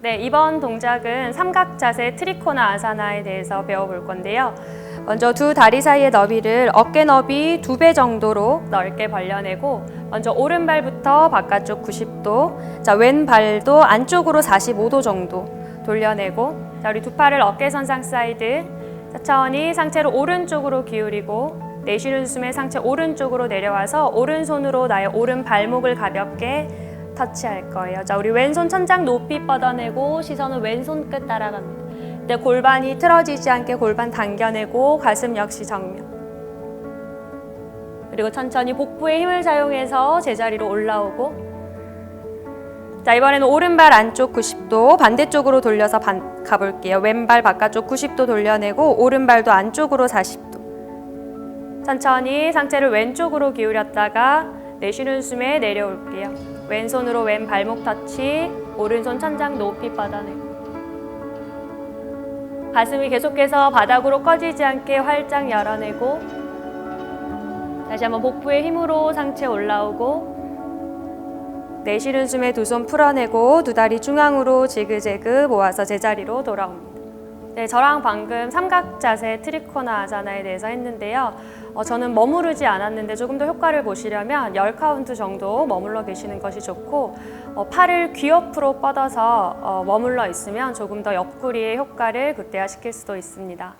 네, 이번 동작은 삼각 자세 트리코나 아사나에 대해서 배워볼 건데요. 먼저 두 다리 사이의 너비를 어깨 너비 두 배 정도로 넓게 벌려내고 먼저 오른발부터 바깥쪽 90도, 자 왼발도 안쪽으로 45도 정도 돌려내고 자 우리 두 팔을 어깨 선상 사이드 천천히 상체를 오른쪽으로 기울이고 내쉬는 숨에 상체 오른쪽으로 내려와서 오른손으로 나의 오른 발목을 가볍게 터치할 거예요. 자, 우리 왼손 천장 높이 뻗어내고 시선은 왼손 끝 따라갑니다. 네, 골반이 틀어지지 않게 골반 당겨내고 가슴 역시 정면. 그리고 천천히 복부의 힘을 사용해서 제자리로 올라오고 자, 이번에는 오른발 안쪽 90도 반대쪽으로 돌려서 반, 가볼게요. 왼발 바깥쪽 90도 돌려내고 오른발도 안쪽으로 40도. 천천히 상체를 왼쪽으로 기울였다가 내쉬는 숨에 내려올게요. 왼손으로 왼 발목 터치, 오른손 천장 높이 뻗어내고. 가슴이 계속해서 바닥으로 꺼지지 않게 활짝 열어내고 다시 한번 복부의 힘으로 상체 올라오고 내쉬는 숨에 두 손 풀어내고 두 다리 중앙으로 지그재그 모아서 제자리로 돌아옵니다. 네, 저랑 방금 삼각 자세 트리코나 아사나에 대해서 했는데요. 어, 저는 머무르지 않았는데 조금 더 효과를 보시려면 10카운트 정도 머물러 계시는 것이 좋고 어, 팔을 귀 옆으로 뻗어서 어, 머물러 있으면 조금 더 옆구리의 효과를 극대화시킬 수도 있습니다.